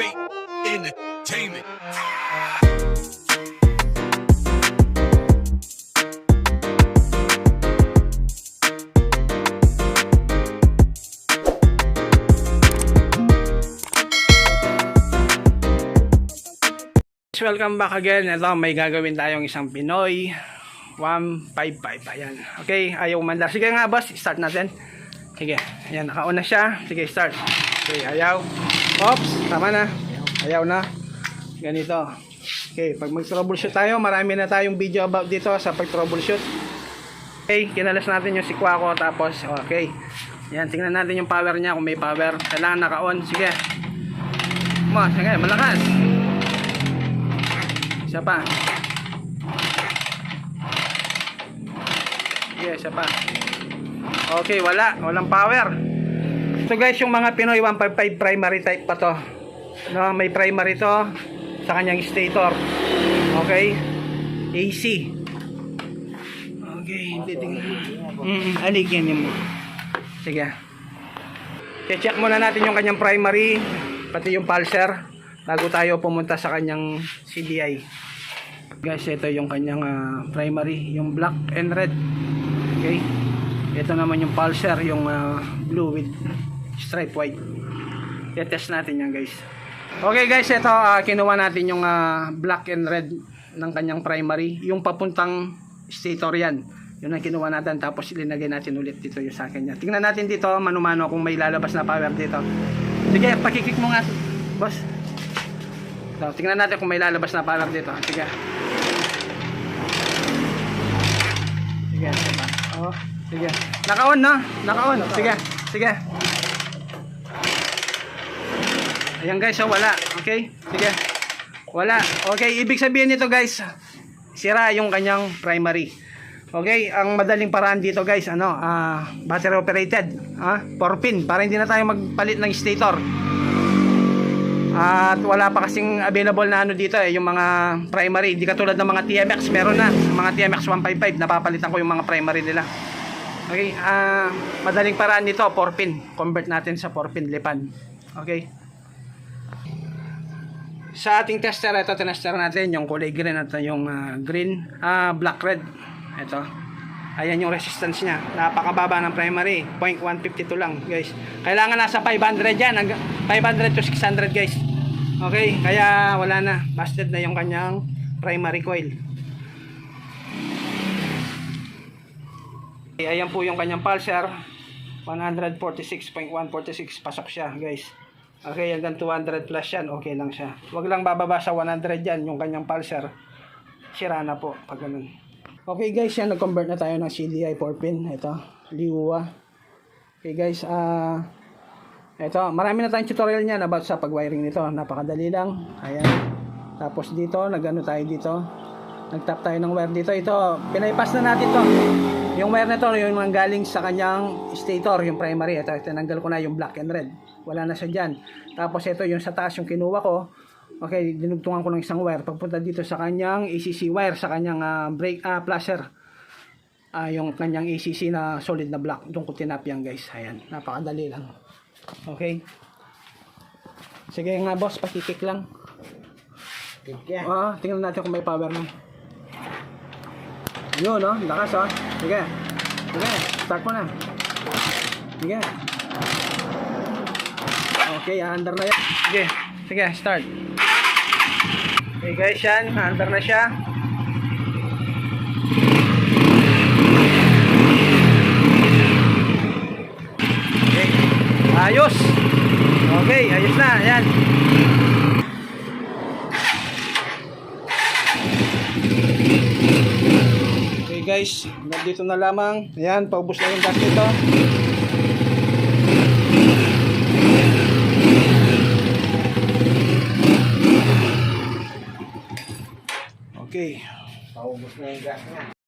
bait entertainment. Welcome back again. Ito, may gagawin tayong isang Pinoy 155. Ayan. Okay, ayaw mandar. Sige nga, boss. Start natin. Sige. Ayan, nakauna siya. Sige, start. Okay, ayaw. Oops, tama na. Ayaw na. Ganito. Okay, pag mag-troubleshoot tayo, marami na tayong video about dito sa pag-troubleshoot. Okay, kinalas natin yung sikwa ko. Tapos, okay. Ayan, tingnan natin yung power niya kung may power. Kailangan naka-on. Sige. Mo, sige, malakas. Isa pa. Sige, isa pa. Okay, wala. Walang power. So guys, yung mga Pinoy 155 primary type pa to. No, may primary to sa kanyang stator. Okay? AC. Okay, hindi tingnan. Mm, aligyan mo. Sige. check muna natin yung kanyang primary, pati yung pulser bago tayo pumunta sa kanyang CDI. Guys, ito yung kanyang ah, primary, yung black and red. Okay? Ito naman yung pulser, yung ah, blue with stripe white. I-test natin yan guys. Okay guys, ito ah, kinuha natin yung ah, black and red ng kanyang primary. Yung papuntang stator yan. Yun ang kinuha natin tapos ilinagay natin ulit dito yung sa akin niya. Tingnan natin dito mano-mano kung may lalabas na power dito. Sige, pakikik mo nga, boss. So, tingnan natin kung may lalabas na power dito. Sige. Sige, sige. Oh, sige. Naka-on na. Naka-on. Sige. Sige. Ayan guys, oh, wala. Okay? Sige. Wala. Okay, ibig sabihin nito guys, sira yung kanyang primary. Okay, ang madaling paraan dito guys, ano, ah, battery operated, ah, 4 pin para hindi na tayo magpalit ng stator. At wala pa kasing available na ano dito eh, yung mga primary. Hindi katulad ng mga TMX, meron na. Mga TMX 155, napapalitan ko yung mga primary nila. Okay, ah madaling paraan nito, 4 pin. Convert natin sa 4 pin lipan. Okay. Sa ating tester, ito tinester natin yung kulay green at yung ah, green, ah black red. Ito. Ayan yung resistance niya. Napakababa ng primary. 0.152 lang, guys. Kailangan nasa 500 yan. hanggang 500 to 600, guys. Okay, kaya wala na. Busted na yung kanyang primary coil. Okay, ayan po yung kanyang pulsar. 146.146 pasok siya, guys. Okay, hanggang 200 plus yan, okay lang siya. Huwag lang bababa sa 100 yan, yung kanyang pulsar. Sira na po, pag ganun. Okay guys, yan, nag-convert na tayo ng CDI 4 pin. Ito, Liwa. Okay guys, ah... ito, marami na tayong tutorial niyan about sa pag-wiring nito. Napakadali lang. Ayan. Tapos dito, nag-ano tayo dito. Nag-tap tayo ng wire dito. Ito, pinaypass na natin to. Yung wire na to, yung mga galing sa kanyang stator, yung primary. Ito, tinanggal ko na yung black and red. Wala na siya dyan. Tapos ito, yung sa taas, yung kinuha ko. Okay, dinugtungan ko ng isang wire. Pagpunta dito sa kanyang ACC wire, sa kanyang ah, brake, ah, flasher. Ah, yung kanyang ACC na solid na block. Doon ko tinap yan guys. Ayan, napakadali lang. Okay. Sige nga boss, pakikik lang. Yeah. Ah, tingnan natin kung may power na. Yun, no? Lakas, oh. Sige. Sige, start mo na. Sige. Okay, under na yan. Sige, sige, start. Okay guys, yan. Under na siya. Okay. Ayos. Okay, ayos na. Yan. Okay guys, nandito na lamang. Ayan, paubos na yung gas nito. Okay. Paubos na yung gas niya.